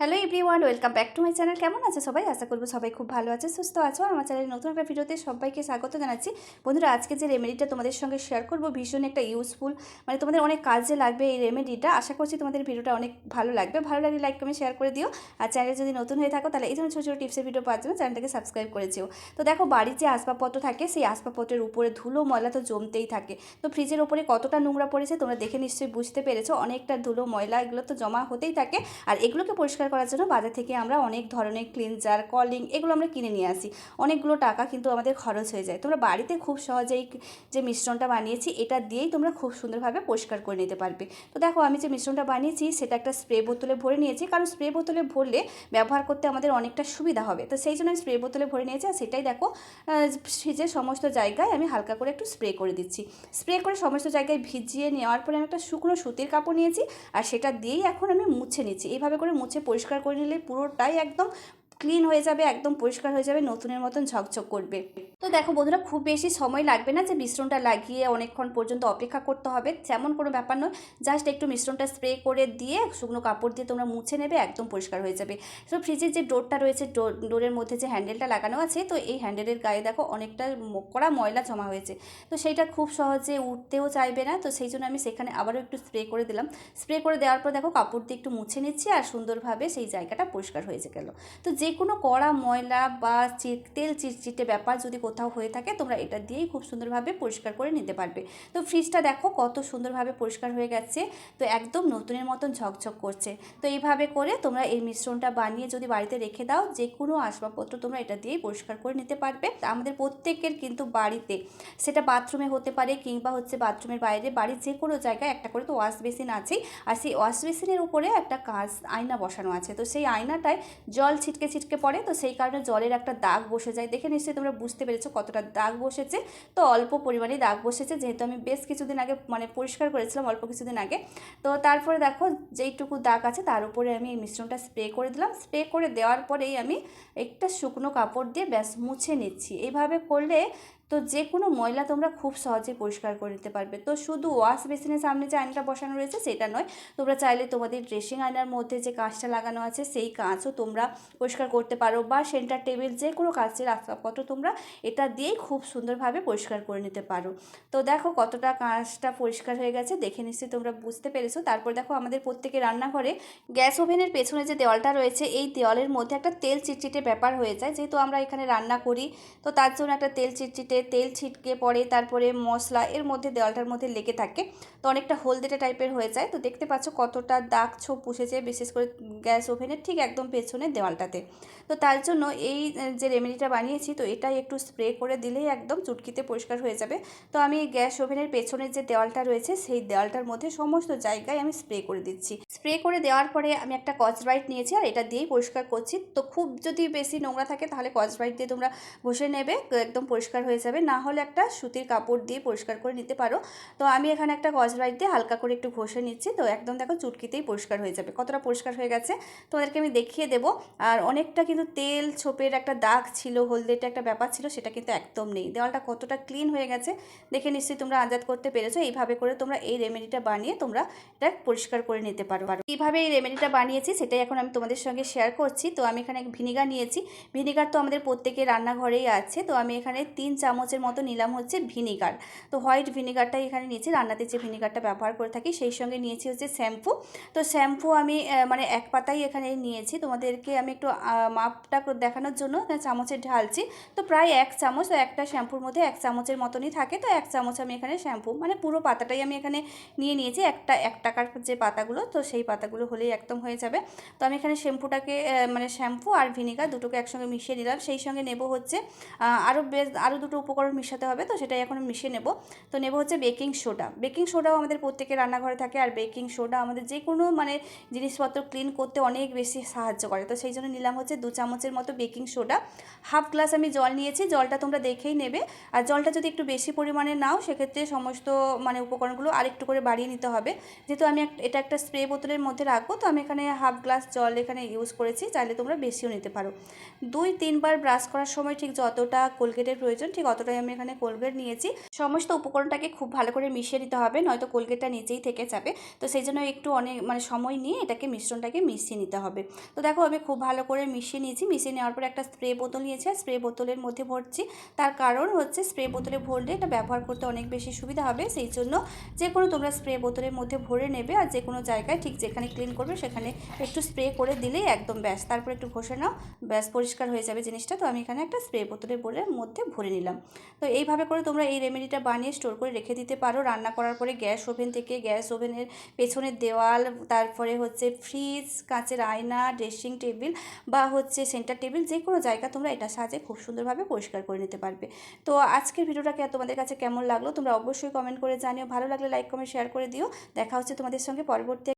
Hello everyone welcome back to my channel কেমন আছে সবাই? আশা করব সবাই খুব ভালো আছে, সুস্থ আছো। আর আমার চ্যানেলের নতুন একটা ভিডিওতে সবাইকে স্বাগত জানাচ্ছি। বন্ধুরা, আজকে যে রেমেডিটা তোমাদের সঙ্গে শেয়ার করব, ভীষণ একটা ইউজফুল মানে তোমাদের অনেক কাজে লাগবে এই রেমেডিটা আশা করছি তোমাদের ভিডিওটা অনেক ভালো লাগবে। ভালো লাগলে লাইক কমেন্ট শেয়ার করে দিও। আর চ্যানেলে যদি নতুন হয়ে থাকো, তাহলে এই ধরনের ছোটো ছোটো টিপসের ভিডিও পাওয়ার জন্য চ্যানেলটাকে সাবস্ক্রাইব করেছিও তো দেখো বাড়ির যে আসবাবপত্র থাকে, সেই আসবাবপত্রের উপরে ধুলো, ময়লা তো জমতেই থাকে। তো ফ্রিজের ওপরে কতটা নোংরা পড়েছে, তোমরা দেখে নিশ্চয়ই বুঝতে পেরেছ। অনেকটা ধুলো, ময়লা, এগুলো তো জমা হতেই থাকে। আর এগুলোকে পরিষ্কার করার জন্য বাজার থেকে আমরা অনেক ধরনের ক্লিনজার কলিং এগুলো আমরা কিনে নিয়ে আসি। অনেকগুলো টাকা কিন্তু আমাদের খরচ হয়ে যায়। তোমরা বাড়িতে খুব সহজেই যে মিশ্রণটা বানিয়েছি, এটা দিয়েই তোমরা খুব সুন্দরভাবে পরিষ্কার করে নিতে পারবে। তো দেখো, আমি যে মিশ্রণটা বানিয়েছি, সেটা একটা স্প্রে বোতলে ভরে নিয়েছি। কারণ স্প্রে বোতলে ভরলে ব্যবহার করতে আমাদের অনেকটা সুবিধা হবে। তো সেই জন্য আমি স্প্রে বোতলে ভরে নিয়েছি। আর সেটাই দেখো ফ্রিজের সমস্ত জায়গায় আমি হালকা করে একটু স্প্রে করে দিচ্ছি। স্প্রে করে সমস্ত জায়গায় ভিজিয়ে নেওয়ার পরে আমি একটা শুকনো সুতির কাপড় নিয়েছি। আর সেটা দিয়েই এখন আমি মুছে নিচ্ছি। এইভাবে করে মুছে পরিষ্কার করে নিলে পুরোটাই একদম ক্লিন হয়ে যাবে, একদম পরিষ্কার হয়ে যাবে, নতুনের মতন ঝকঝক করবে। তো দেখো বন্ধুরা, খুব বেশি সময় লাগবে না যে মিশ্রণটা লাগিয়ে অনেকক্ষণ পর্যন্ত অপেক্ষা করতে হবে। তেমন কোনো ব্যাপার নয় জাস্ট একটু মিশ্রণটা স্প্রে করে দিয়ে শুকনো কাপড় দিয়ে তোমরা মুছে নেবে, একদম পরিষ্কার হয়ে যাবে। তো ফ্রিজের যে ডোরটা রয়েছে ডোরের মধ্যে যে হ্যান্ডেলটা লাগানো আছে, তো এই হ্যান্ডেলের গায়ে দেখো অনেকটা কড়া ময়লা জমা হয়েছে। তো সেইটা খুব সহজে উঠতেও চাইবে না, তো সেই জন্য আমি সেখানে আবারও একটু স্প্রে করে দিলাম। স্প্রে করে দেওয়ার পর দেখো কাপড় দিয়ে একটু মুছে নিচ্ছি আর সুন্দরভাবে সেই জায়গাটা পরিষ্কার হয়ে গেল। তো যে কোনো কড়া ময়লা বা তেল চিটচিটে ব্যাপার যদি কোথাও হয়ে থাকে, তোমরা এটা দিয়েই খুব সুন্দরভাবে পরিষ্কার করে নিতে পারবে। তো ফ্রিজটা দেখো কত সুন্দরভাবে পরিষ্কার হয়ে গেছে, তো একদম নতুনের মতন ঝকঝক করছে। তো এইভাবে করে তোমরা এই মিশ্রণটা বানিয়ে যদি বাড়িতে রেখে দাও যে কোনো আসবাবপত্র তোমরা এটা দিয়েই পরিষ্কার করে নিতে পারবে। আমাদের প্রত্যেকের কিন্তু বাড়িতে সেটা বাথরুমে হতে পারে কিংবা হচ্ছে বাথরুমের বাইরে, বাড়ির যে কোনো জায়গায় একটা করে তো ওয়াশ বেসিন আছেই। আর সেই ওয়াশ বেসিনের উপরে একটা কাজ আয়না বসানো আছে। তো সেই আয়নাটায় জল ছিটকে ছিটকে পড়ে, তো সেই কারণে জলের একটা দাগ বসে যায়। দেখে নিশ্চয়ই তোমরা বুঝতে পেরেছ কতটা দাগ বসেছে। তো অল্প পরিমাণে দাগ বসেছে, যেহেতু আমি বেশ কিছুদিন আগে মানে পরিষ্কার করেছিলাম অল্প কিছুদিন আগে। তো তারপরে দেখো যেইটুকু দাগ আছে, তার উপরে আমি এই মিশ্রণটা স্প্রে করে দিলাম। স্প্রে করে দেওয়ার পরেই আমি একটা শুকনো কাপড় দিয়ে ব্যাস মুছে নিচ্ছি। এইভাবে করলে তো যে কোনো ময়লা তোমরা খুব সহজে পরিষ্কার করে নিতে পারবে। তো শুধু ওয়াশ বেসিনের সামনে যে আয়নাটা বসানো রয়েছে সেটা নয়, তোমরা চাইলে তোমাদের ড্রেসিং আয়নার মধ্যে যে কাঁচটা লাগানো আছে সেই কাঁচও তোমরা পরিষ্কার করতে পারো বা সেন্টার টেবিল যে কোনো কাঁচের আসবাবপত্র তোমরা এটা দিয়েই খুব সুন্দরভাবে পরিষ্কার করে নিতে পারো। তো দেখো কতটা কাঁচটা পরিষ্কার হয়ে গেছে, দেখে নিশ্চয়ই তোমরা বুঝতে পেরেছ। তারপর দেখো আমাদের প্রত্যেকে রান্নাঘরে গ্যাস ওভেনের পেছনে যে দেওয়ালটা রয়েছে, এই দেওয়ালের মধ্যে একটা তেল চিটচিটে ব্যাপার হয়ে যায়। যেহেতু আমরা এখানে রান্না করি, তো তার জন্য একটা তেল চিটচিটে তেল ছিটকে পড়ে, তারপরে মশলা, এর মধ্যে দেওয়ালটার মধ্যে লেগে থাকে। তো অনেকটা হলদেটে টাইপের হয়ে যায়। তো দেখতে পাচ্ছ কতটা দাগ ছোপ পুষেছে, বিশেষ করে গ্যাস ওভেনের ঠিক একদম পেছনে দেওয়ালটাতে। তো তার জন্য এই যে রেমেডিটা বানিয়েছি, তো এটাই একটু স্প্রে করে দিলেই একদম চুটকিতে পরিষ্কার হয়ে যাবে। তো আমি গ্যাস ওভেনের পেছনের যে দেওয়ালটা রয়েছে, সেই দেওয়ালটার মধ্যে সমস্ত জায়গায় আমি স্প্রে করে দিচ্ছি। স্প্রে করে দেওয়ার পরে আমি একটা কচব্রাইট নিয়েছি, আর এটা দিয়েই পরিষ্কার করছি। তো খুব যদি বেশি নোংরা থাকে, তাহলে কচব্রাইট দিয়ে তোমরা ঘষে নেবে একদম পরিষ্কার হয়ে যাবে। না হলে একটা সুতির কাপড় দিয়ে পরিষ্কার করে নিতে পারো। তো আমি এখানে একটা কচব্রাইট দিয়ে হালকা করে একটু ঘষে নিচ্ছি। তো একদম দেখো চুটকিতেই পরিষ্কার হয়ে যাবে। কতটা পরিষ্কার হয়ে গেছে, তোমাদেরকে আমি দেখিয়ে দেবো। আর অনেকটা কিন্তু তেল ছোপের একটা দাগ ছিল, হলদেটা একটা ব্যাপার ছিল, সেটা কিন্তু একদম নেই। দেওয়ালটা কতটা ক্লিন হয়ে গেছে, দেখে নিশ্চয়ই তোমরা আজাদ করতে পেরেছ। এইভাবে করে তোমরা এই রেমেডিটা বানিয়ে তোমরা এটা পরিষ্কার করে নিতে পারো। আর কীভাবে এই রেমেডিটা বানিয়েছি, সেটাই এখন আমি তোমাদের সঙ্গে শেয়ার করছি। তো আমি এখানে ভিনিগার নিয়েছি। ভিনিগার তো আমাদের প্রত্যেকের রান্নাঘরেই আছে। তো আমি এখানে তিন চামচের মতো নিলাম হচ্ছে ভিনিগার। তো হোয়াইট ভিনিগারটাই এখানে নিয়েছি, রান্নাতে যে ভিনিগারটা ব্যবহার করে থাকি সেই সঙ্গে নিয়েছি হচ্ছে শ্যাম্পু। তো শ্যাম্পু আমি মানে এক পাতাই এখানে নিয়েছি তোমাদেরকে আমি একটু মাপটা দেখানোর জন্য চামচে ঢালছি। তো প্রায় এক চামচ, তো একটা শ্যাম্পুর মধ্যে এক চামচের মতনই থাকে, তো এক চামচ আমি এখানে শ্যাম্পু মানে পুরো পাতাটাই আমি এখানে নিয়ে নিয়েছি, একটা, এক টাকার যে পাতাগুলো, তো সেই পাতাগুলো হলেই একদম হয়ে যাবে। তো আমি এখানে শ্যাম্পুটাকে মানে শ্যাম্পু আর ভিনিগার দুটোকে একসঙ্গে মিশিয়ে নিলাম, সেই সঙ্গে নেব হচ্ছে আরও বেশ আরও দুটো উপকরণ মিশাতে হবে, তো সেটাই এখন মিশিয়ে নেব। তো নেব হচ্ছে বেকিং সোডা। বেকিং সোডাও আমাদের প্রত্যেকের রান্নাঘরে থাকে, আর বেকিং সোডা আমাদের যে কোনো মানে জিনিসপত্র ক্লিন করতে অনেক বেশি সাহায্য করে। তো সেই জন্য নিলাম হচ্ছে দু চামচের মতো বেকিং সোডা। হাফ গ্লাস আমি জল নিয়েছি, জলটা তোমরা দেখেই নেবে। আর জলটা যদি একটু বেশি পরিমাণে নাও, সেক্ষেত্রে সমস্ত মানে উপকরণগুলো আরেকটু করে বাড়িয়ে নিতে হবে। যেহেতু আমি এটা একটা স্প্রে বোতলের মধ্যে রাখব, তো আমি এখানে হাফ গ্লাস জল এখানে ইউজ করেছি, চাইলে তোমরা বেশিও নিতে পারো। দুই, তিনবার ব্রাশ করার সময় ঠিক যতটা কোলগেটের প্রয়োজন, ঠিক অতটাই আমি এখানে কোলগেট নিয়েছি। সমস্ত উপকরণটাকে খুব ভালো করে মিশিয়ে নিতে হবে, নয়তো কোলগেটটা নিচেই থেকে যাবে। তো সেই জন্য একটু অনেক মানে সময় নিয়ে এটাকে মিশ্রণটাকে মিশিয়ে নিতে হবে। তো দেখো আমি খুব ভালো করে মিশিয়ে নিয়েছি। মিশিয়ে নেওয়ার পরে একটা স্প্রে বোতল নিয়েছি। স্প্রে বোতলের মধ্যে ভরছি। তার কারণ হচ্ছে স্প্রে বোতলে ভরলে এটা ব্যবহার করতে অনেক বেশি সুবিধা হবে। সেই জন্য যে কোনো তোমরা স্প্রে বোতলের মধ্যে ভরে নেবে আর যে কোনো জায়গায় ঠিক যেখানে ক্লিন করবে সেখানে একটু স্প্রে করে দিলেই একদম ব্যাস। তারপর একটু ঘষে নাও, ব্যাস পরিষ্কার হয়ে যাবে জিনিসটা। তো আমি এখানে একটা স্প্রে বোতলে ভরে মধ্যে ভরে নিলাম। তো এইভাবে করে তোমরা এই রেমেডিটা বানিয়ে স্টোর করে রেখে দিতে পারো। রান্না করার পরে গ্যাস ওভেন থেকে গ্যাস ওভেনের পেছনের দেওয়াল, তারপরে হচ্ছে ফ্রিজ, কাঁচের আয়না, ড্রেসিং টেবিল বা হচ্ছে সেন্টার টেবিল যে কোনো জায়গা তোমরা এটা সাজে খুব সুন্দরভাবে পরিষ্কার করে নিতে পারবে। তো আজকের ভিডিওটাকে তোমাদের কাছে কেমন লাগল তোমরা অবশ্যই কমেন্ট করে জানিও। ভালো লাগলে লাইক কমেন্ট শেয়ার করে দিও। দেখা হচ্ছে তোমাদের সঙ্গে পরবর্তী